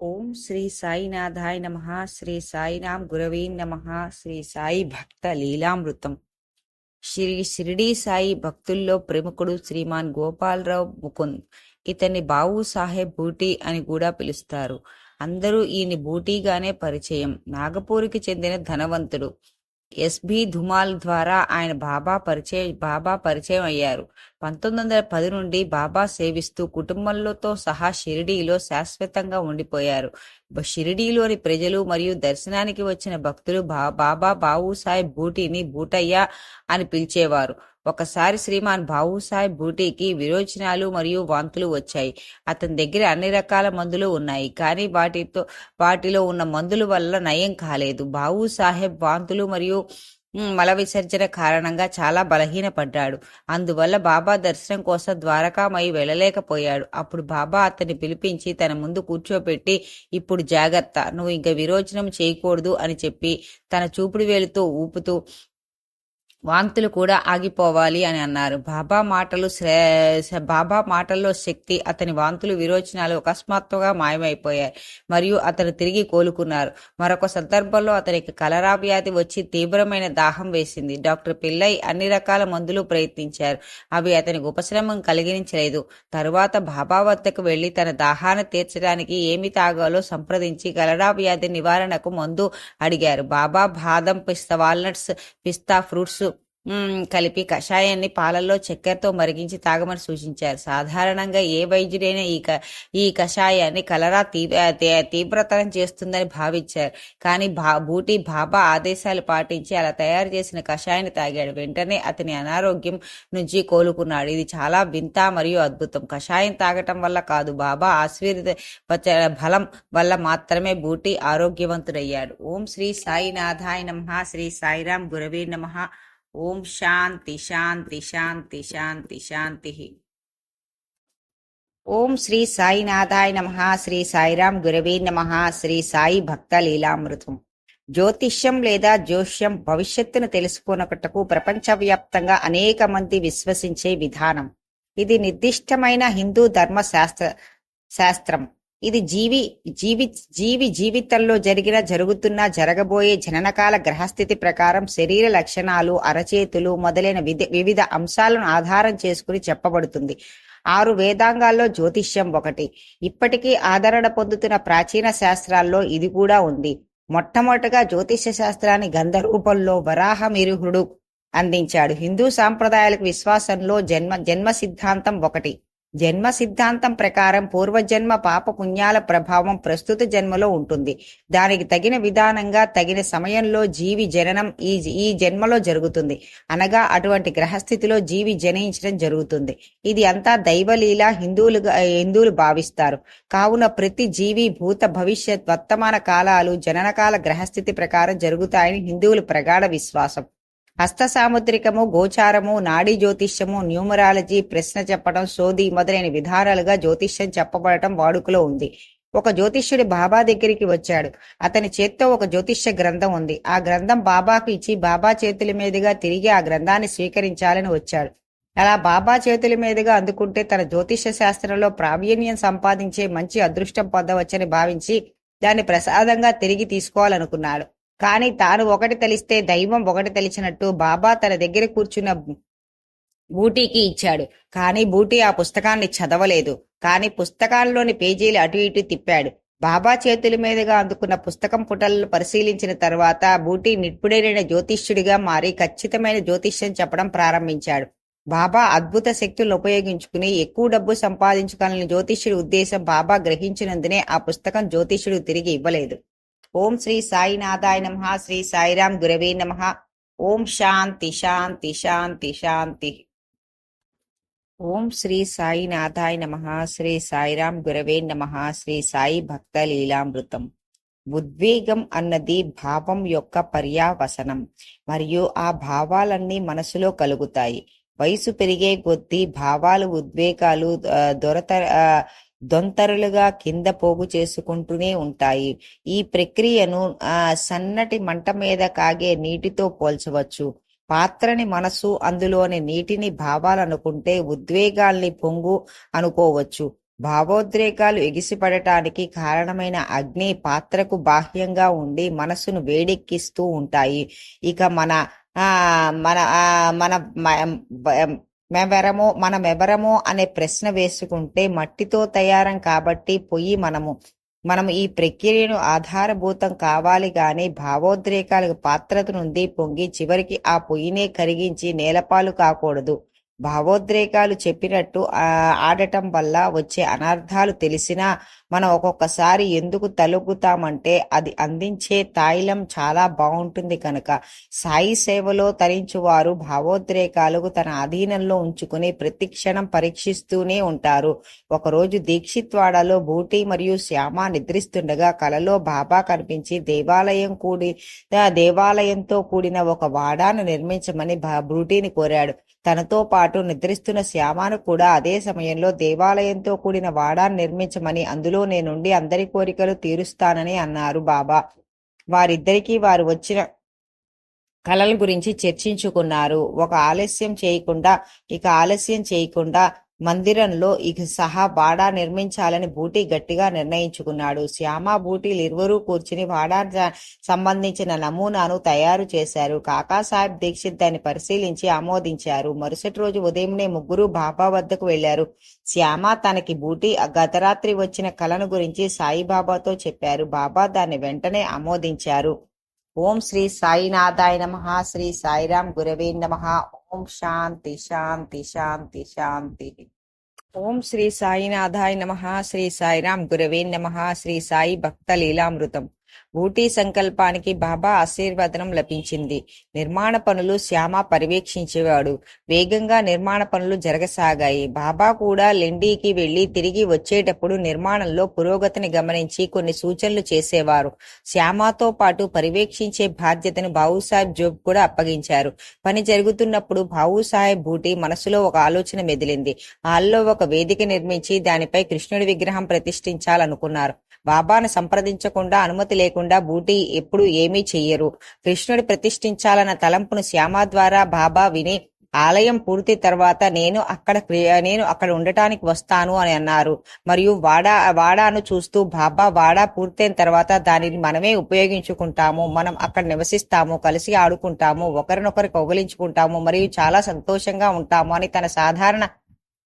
ఓం శ్రీ సాయినాథాయ నమ శ్రీ సాయినాం గురవే నమ శ్రీ సాయి భక్త లీలామృతం. శ్రీ షిరిడీ సాయి భక్తుల్లో ప్రముఖుడు శ్రీమాన్ గోపాలరావు ముకుంద్. ఇతన్ని బావు సాహెబ్ బూటీ అని కూడా పిలుస్తారు. అందరూ ఈయన బూటీగానే పరిచయం. నాగపూర్కి చెందిన ధనవంతుడు. ఎస్బి ధుమాల్ ద్వారా ఆయన బాబా పరిచయ బాబా పరిచయం అయ్యారు. పంతొమ్మిది వందల పది నుండి బాబా సేవిస్తూ కుటుంబంలోతో సహా షిరిడీలో శాశ్వతంగా ఉండిపోయారు. షిరిడీలోని ప్రజలు మరియు దర్శనానికి వచ్చిన భక్తులు బా బాబా బాబు సాహెబ్ బూటీని బూటయ్య అని పిలిచేవారు. ఒకసారి శ్రీమాన్ బాబుసాహెబ్ బూటీకి విరోచనాలు మరియు వాంతులు వచ్చాయి. అతని దగ్గర అన్ని రకాల మందులు ఉన్నాయి. కానీ వాటితో వాటిలో ఉన్న మందుల వల్ల నయం కాలేదు. బాబుసాహెబ్ వాంతులు మరియు మల విసర్జన కారణంగా చాలా బలహీనపడ్డాడు. అందువల్ల బాబా దర్శనం కోసం ద్వారకామై వెళ్ళలేకపోయాడు. అప్పుడు బాబా అతన్ని పిలిపించి తన ముందు కూర్చోబెట్టి ఇప్పుడు జాగ్రత్త. నువ్వు ఇంకా విరోచనం చేయకూడదు అని చెప్పి తన చూపుడు వేలుతో ఊపుతూ వాంతులు కూడా ఆగిపోవాలి అని అన్నారు. బాబా మాటలు శ్రే- బాబా మాటల్లో శక్తి అతని వాంతులు విరోచనాలు అకస్మాత్తుగా మాయమైపోయాయి మరియు అతను తిరిగి కోలుకున్నారు. మరొక సందర్భంలో అతనికి కలరా వ్యాధి వచ్చి తీవ్రమైన దాహం వేసింది. డాక్టర్ పిల్లై అన్ని రకాల మందులు ప్రయత్నించారు. అవి అతనికి ఉపశమనం కలిగించలేదు. తరువాత బాబా వద్దకు వెళ్ళి తన దాహాన్ని తీర్చడానికి ఏమి తాగాలో సంప్రదించి కలరా వ్యాధి నివారణకు మందు అడిగారు. బాబా బాదం పిస్తా వాల్నట్స్ పిస్తా ఫ్రూట్స్ కలిపి కషాయాన్ని పాలల్లో చక్కెరతో మరిగించి తాగమని సూచించారు. సాధారణంగా ఏ వైద్యుడైనా ఈ క ఈ కషాయాన్ని కలరా తీవ్ర తీవ్రతరం చేస్తుందని భావించారు. కానీ బా బూటి బాబా ఆదేశాలు పాటించి అలా తయారు చేసిన కషాయాన్ని తాగాడు. వెంటనే అతని అనారోగ్యం నుంచి కోలుకున్నాడు. ఇది చాలా వింత మరియు అద్భుతం. కషాయం తాగటం వల్ల కాదు. బాబా ఆశీర్వద బలం వల్ల మాత్రమే బూటీ ఆరోగ్యవంతుడయ్యాడు. ఓం శ్రీ సాయినాథాయ నమ. శ్రీ సాయిరాం గురవే నమ. ఓం శాంతి శాంతి శాంతి శాంతి శాంతి. ఓం శ్రీ సాయినాథాయ నమ శ్రీ సాయిరాం గురవే నమ శ్రీ సాయి భక్త లీలామృతం జ్యోతిష్యం లేదా జోష్యం భవిష్యత్తును తెలుసుకున్నటకు ప్రపంచవ్యాప్తంగా అనేక మంది విశ్వసించే విధానం. ఇది నిర్దిష్టమైన హిందూ ధర్మ శాస్త్ర శాస్త్రం. ఇది జీవి జీవి జీవి జీవితంలో జరిగిన జరుగుతున్న జరగబోయే జననకాల గ్రహస్థితి ప్రకారం శరీర లక్షణాలు అరచేతులు మొదలైన విధ- వివిధ అంశాలను ఆధారం చేసుకుని చెప్పబడుతుంది. ఆరు వేదాంగాల్లో జ్యోతిష్యం ఒకటి. ఇప్పటికీ ఆదరణ పొందుతున్న ప్రాచీన శాస్త్రాల్లో ఇది కూడా ఉంది. మొట్టమొదటగా జ్యోతిష్య శాస్త్రాన్ని గంధ రూపంలో వరాహ అందించాడు. హిందూ సాంప్రదాయాలకు విశ్వాసంలో జన్మ జన్మ సిద్ధాంతం ఒకటి. జన్మ సిద్ధాంతం ప్రకారం పూర్వజన్మ పాప పుణ్యాల ప్రభావం ప్రస్తుత జన్మలో ఉంటుంది. దానికి తగిన విధానంగా తగిన సమయంలో జీవి జననం ఈ ఈ జన్మలో జరుగుతుంది. అనగా అటువంటి గ్రహస్థితిలో జీవి జనయించడం జరుగుతుంది. ఇది అంతా దైవలీల హిందువులుగా హిందువులు భావిస్తారు. కావున ప్రతి జీవి భూత భవిష్యత్ వర్తమాన కాలాలు జననకాల గ్రహస్థితి ప్రకారం జరుగుతాయని హిందువుల ప్రగాఢ విశ్వాసం. హస్త సాముద్రికము గోచారము నాడీ జ్యోతిష్యము న్యూమరాలజీ ప్రశ్న చెప్పడం సోది మొదలైన విధానాలుగా జ్యోతిష్యం చెప్పబడటం వాడుకలో ఉంది. ఒక జ్యోతిష్యుడి బాబా దగ్గరికి వచ్చాడు. అతని చేత్తో ఒక జ్యోతిష్య గ్రంథం ఉంది. ఆ గ్రంథం బాబాకు ఇచ్చి బాబా చేతుల మీదుగా తిరిగి ఆ గ్రంథాన్ని స్వీకరించాలని వచ్చాడు. అలా బాబా చేతుల మీదుగా అందుకుంటే తన జ్యోతిష్య శాస్త్రంలో ప్రావీణ్యం సంపాదించే మంచి అదృష్టం పొందవచ్చని భావించి దాన్ని ప్రసాదంగా తిరిగి తీసుకోవాలనుకున్నాడు. కానీ తాను ఒకటి తెలిస్తే దైవం ఒకటి తెలిసినట్టు బాబా తన దగ్గర కూర్చున్న బూటీకి ఇచ్చాడు. కానీ బూటీ ఆ పుస్తకాన్ని చదవలేదు. కానీ పుస్తకాల్లోని పేజీలు అటు ఇటు తిప్పాడు. బాబా చేతుల మీదుగా అందుకున్న పుస్తకం పుటలను పరిశీలించిన తర్వాత బూటీ నిపుణుడైన జ్యోతిష్యుడిగా మారి ఖచ్చితమైన జ్యోతిష్యం చెప్పడం ప్రారంభించాడు. బాబా అద్భుత శక్తులను ఉపయోగించుకుని ఎక్కువ డబ్బు సంపాదించుకోవాలని జ్యోతిష్యుడి ఉద్దేశం బాబా గ్రహించినందునే ఆ పుస్తకం జ్యోతిష్యుడు తిరిగి ఇవ్వలేదు. ఓం శ్రీ సాయినాథాయ నమ శ్రీ సాయిరాం గురవే నమ. ఓం శాంతి శాంతి శాంతి శాంతి. ఓం శ్రీ సాయినాథాయ నమ శ్రీ సాయిరాం గురవే నమ శ్రీ సాయి భక్త లీలామృతం. ఉద్వేగం అన్నది భావం యొక్క పర్యావసనం. మరియు ఆ భావాలన్నీ మనసులో కలుగుతాయి. వయసు పెరిగే కొద్దీ భావాలు ఉద్వేగాలు దొరత దొంతరులుగా కింద పోగు చేసుకుంటూనే ఉంటాయి. ఈ ప్రక్రియను ఆ సన్నటి మంట మీద కాగే నీటితో పోల్చవచ్చు. పాత్రని మనసు అందులోని నీటిని భావాలనుకుంటే ఉద్వేగాల్ని పొంగు అనుకోవచ్చు. భావోద్రేకాలు ఎగిసిపడటానికి కారణమైన అగ్ని పాత్రకు బాహ్యంగా ఉండి మనసును వేడెక్కిస్తూ ఉంటాయి. ఇక మన ఆ మన ఆ మన మెవరమో మనమెవరమో అనే ప్రశ్న వేసుకుంటే మట్టితో తయారం కాబట్టి పొయ్యి మనము. మనం ఈ ప్రక్రియను ఆధారభూతం కావాలి గాని భావోద్రేకాలకు పాత్రత నుండి పొంగి చివరికి ఆ పొయ్యినే కరిగించి నేలపాలు కాకూడదు. భావోద్రేకాలు చెప్పినట్టు ఆడటం వల్ల వచ్చే అనర్థాలు తెలిసినా మనం ఒక్కొక్కసారి ఎందుకు తలుగుతామంటే అది అందించే తాయిలం చాలా బాగుంటుంది కనుక. సాయి సేవలో తరించువారు భావోద్రేకాలకు తన అధీనంలో ఉంచుకుని ప్రతిక్షణం పరీక్షిస్తూనే ఉంటారు. ఒకరోజు దీక్షిత్వాడలో బూటి మరియు శ్యామ నిద్రిస్తుండగా కలలో బాబా కనిపించి దేవాలయం కూడి దేవాలయంతో కూడిన ఒక వాడాను నిర్మించమని బ్రూటీని కోరాడు. తనతో పాటు నిద్రిస్తున్న శ్యామను కూడా అదే సమయంలో దేవాలయంతో కూడిన వాడాన్ని నిర్మించమని అందులో నేనుండి అందరి కోరికలు తీరుస్తానని అన్నారు బాబా. వారిద్దరికీ వారు వచ్చిన కళల గురించి చర్చించుకున్నారు. ఒక ఆలస్యం చేయకుండా ఇక ఆలస్యం చేయకుండా మందిరంలో ఇక సహా బాడా నిర్మించాలని బూటీ గట్టిగా నిర్ణయించుకున్నాడు. శ్యామ బూటీలు ఇరువురూ కూర్చుని వాడా సంబంధించిన నమూనాను తయారు చేశారు. కాకాసాహెబ్ దీక్షిత్ దాన్ని పరిశీలించి ఆమోదించారు. మరుసటి రోజు ఉదయంనే ముగ్గురు బాబా వద్దకు వెళ్ళారు శ్యామ తనకి బూటీ గతరాత్రి వచ్చిన కలను గురించి సాయిబాబాతో చెప్పారు. బాబా దాన్ని వెంటనే ఆమోదించారు. ఓం శ్రీ సాయినాథాయ నమ శ్రీ సాయిరాం గురవే నమ. ఓం శాంతి శాంతి శాంతి శాంతి ఓం శ్రీ సాయినాథాయ నమ శ్రీ సాయిరాం గురవే నమ శ్రీ సాయి భక్త లీలామృతం ఊటీ సంకల్పానికి బాబా ఆశీర్వదనం లభించింది. నిర్మాణ పనులు శ్యామ పర్యవేక్షించేవాడు. వేగంగా నిర్మాణ పనులు జరగసాగాయి. బాబా కూడా లెండీకి వెళ్ళి తిరిగి వచ్చేటప్పుడు నిర్మాణంలో పురోగతిని గమనించి కొన్ని సూచనలు చేసేవారు. శ్యామతో పాటు పర్యవేక్షించే బాధ్యతను బాబుసాహెబ్ జోబ్ కూడా అప్పగించారు. పని జరుగుతున్నప్పుడు బాబుసాహెబ్ బూటి మనసులో ఒక ఆలోచన మెదిలింది. హాల్లో ఒక వేదిక నిర్మించి దానిపై కృష్ణుడి విగ్రహం ప్రతిష్ఠించాలనుకున్నారు. బాబాను సంప్రదించకుండా అనుమతి లేకుండా బూటీ ఎప్పుడు ఏమీ చెయ్యరు. కృష్ణుడి ప్రతిష్ఠించాలన్న తలంపును శ్యామ ద్వారా బాబా విని ఆలయం పూర్తి తర్వాత నేను అక్కడ నేను అక్కడ ఉండటానికి వస్తాను అని అన్నారు. మరియు వాడా వాడాను చూస్తూ బాబా వాడా పూర్తయిన తర్వాత దానిని మనమే ఉపయోగించుకుంటాము. మనం అక్కడ నివసిస్తాము కలిసి ఆడుకుంటాము ఒకరినొకరు కౌగలించుకుంటాము మరియు చాలా సంతోషంగా ఉంటాము అని తన సాధారణ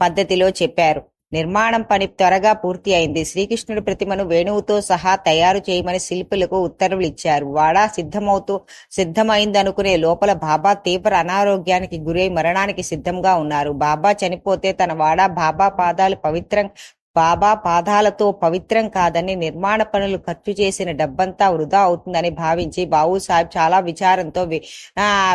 పద్ధతిలో చెప్పారు. నిర్మాణం పని త్వరగా పూర్తి అయింది. శ్రీకృష్ణుడి ప్రతిమను వేణువుతో సహా తయారు చేయమని శిల్పులకు ఉత్తర్వులు ఇచ్చారు. వాడా సిద్ధమవుతూ సిద్ధమైందనుకునే లోపల బాబా తీవ్ర అనారోగ్యానికి గురై మరణానికి సిద్ధంగా ఉన్నారు. బాబా చనిపోతే తన వాడా బాబా పాదాలు పవిత్రం బాబా పాదాలతో పవిత్రం కాదని నిర్మాణ పనులు ఖర్చు చేసిన డబ్బంతా వృధా అవుతుందని భావించి బాబు సాహెబ్ చాలా విచారంతో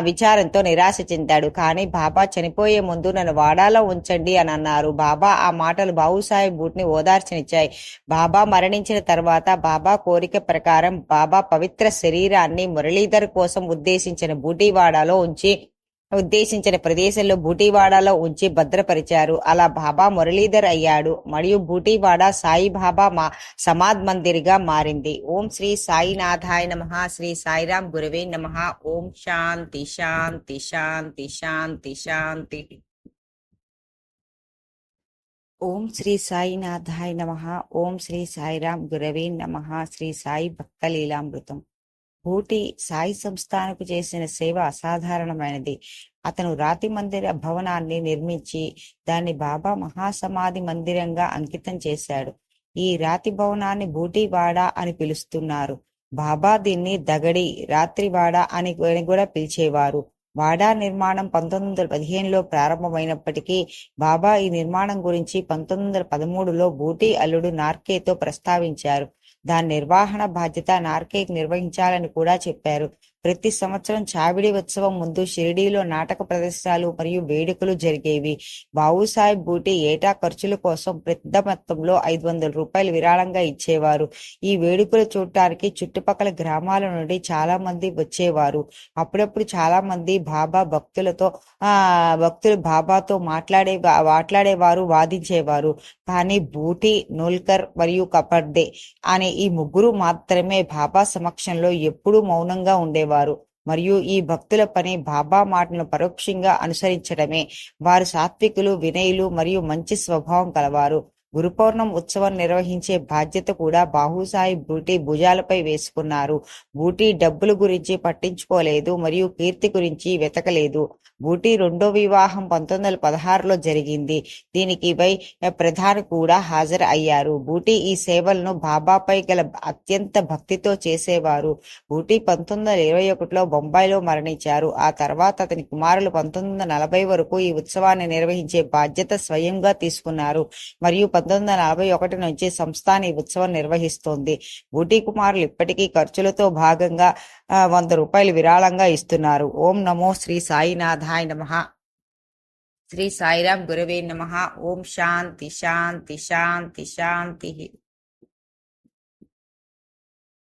విచారంతో నిరాశ చెందాడు. కానీ బాబా చనిపోయే ముందు నన్ను వాడాలో ఉంచండి అని అన్నారు. బాబా ఆ మాటలు బాబుసాహెబ్ బూట్ని ఓదార్చనిచ్చాయి. బాబా మరణించిన తర్వాత బాబా కోరిక ప్రకారం బాబా పవిత్ర శరీరాన్ని మురళీధర్ కోసం ఉద్దేశించిన బూటీవాడాలో ఉంచి ఉద్దేశించిన ప్రదేశంలో బూటీవాడాలో ఉంచి భద్రపరిచారు. అలా బాబా మురళీధర్ అయ్యాడు. మరియు బూటీవాడ సాయి బాబా మా సమాధ్ మందిర్గా మారింది. ఓం శ్రీ సాయినాథాయ నమ. శ్రీ సాయిరాం గురువే నమ. ఓం శాంతి శాంతి శాంతి శాంతి శాంతి. ఓం శ్రీ సాయినాథాయ నమ. ఓం శ్రీ సాయిరాం గురవే నమ. శ్రీ సాయి భక్త ఊటీ సాయి సంస్థానకు చేసిన సేవ అసాధారణమైనది. అతను రాతి మందిర భవనాన్ని నిర్మించి దాన్ని బాబా మహాసమాధి మందిరంగా అంకితం చేశాడు. ఈ రాతి భవనాన్ని బూటీవాడ అని పిలుస్తున్నారు. బాబా దీన్ని దగడి రాత్రివాడ అని కూడా పిలిచేవారు. వాడా నిర్మాణం పంతొమ్మిది వందల పదిహేనులో ప్రారంభమైనప్పటికీ బాబా ఈ నిర్మాణం గురించి పంతొమ్మిది వందల పదమూడులో బూటీ అల్లుడు నార్కేతో ప్రస్తావించారు. దాని నిర్వహణ బాధ్యత నార్కేకి నిర్వహించాలని కూడా చెప్పారు. ప్రతి సంవత్సరం చావిడి ఉత్సవం ముందు షిరిడీలో నాటక ప్రదర్శనలు మరియు వేడుకలు జరిగేవి. బాబుసాహెబ్ బూటి ఏటా ఖర్చుల కోసం పెద్ద మొత్తంలో ఐదు వందల రూపాయలు విరాళంగా ఇచ్చేవారు. ఈ వేడుకలు చూడటానికి చుట్టుపక్కల గ్రామాల నుండి చాలా మంది వచ్చేవారు. అప్పుడప్పుడు చాలా మంది బాబా భక్తులతో ఆ భక్తులు బాబాతో మాట్లాడే మాట్లాడేవారు వాదించేవారు. కానీ బూటి నోల్కర్ మరియు కపర్దే అనే ఈ ముగ్గురు మాత్రమే బాబా సమక్షంలో ఎప్పుడూ మౌనంగా ఉండేవారు. మరియు ఈ భక్తుల పని బాబా మాటను పరోక్షంగా అనుసరించడమే. వారు సాత్వికులు వినయులు మరియు మంచి స్వభావం కలవారు. గురుపౌర్ణం ఉత్సవం నిర్వహించే బాధ్యత కూడా బాహుసాయి బూటీ భుజాలపై వేసుకున్నారు. బూటీ డబ్బుల గురించి పట్టించుకోలేదు మరియు కీర్తి గురించి వెతకలేదు. బూటీ రెండో వివాహం పంతొమ్మిది వందల పదహారులో జరిగింది. దీనికి వై ప్రధాని కూడా హాజరు అయ్యారు బూటీ ఈ సేవలను బాబాపై గల అత్యంత భక్తితో చేసేవారు. బూటీ పంతొమ్మిది వందల ఇరవై ఒకటిలో బొంబాయిలో మరణించారు. ఆ తర్వాత అతని కుమారులు పంతొమ్మిది వందల నలభై వరకు ఈ ఉత్సవాన్ని నిర్వహించే బాధ్యత స్వయంగా తీసుకున్నారు. మరియు పంతొమ్మిది వందల నలభై ఒకటి నుంచి సంస్థాన్ ఈ ఉత్సవం నిర్వహిస్తోంది. బూటీ కుమారులు ఇప్పటికీ ఖర్చులతో భాగంగా వంద రూపాయలు విరాళంగా ఇస్తున్నారు. ఓం నమో శ్రీ సాయినాథాయ నమ. శ్రీ సాయిరాం గురవే నమ. ఓం శాంతి శాంతి శాంతి శాంతి.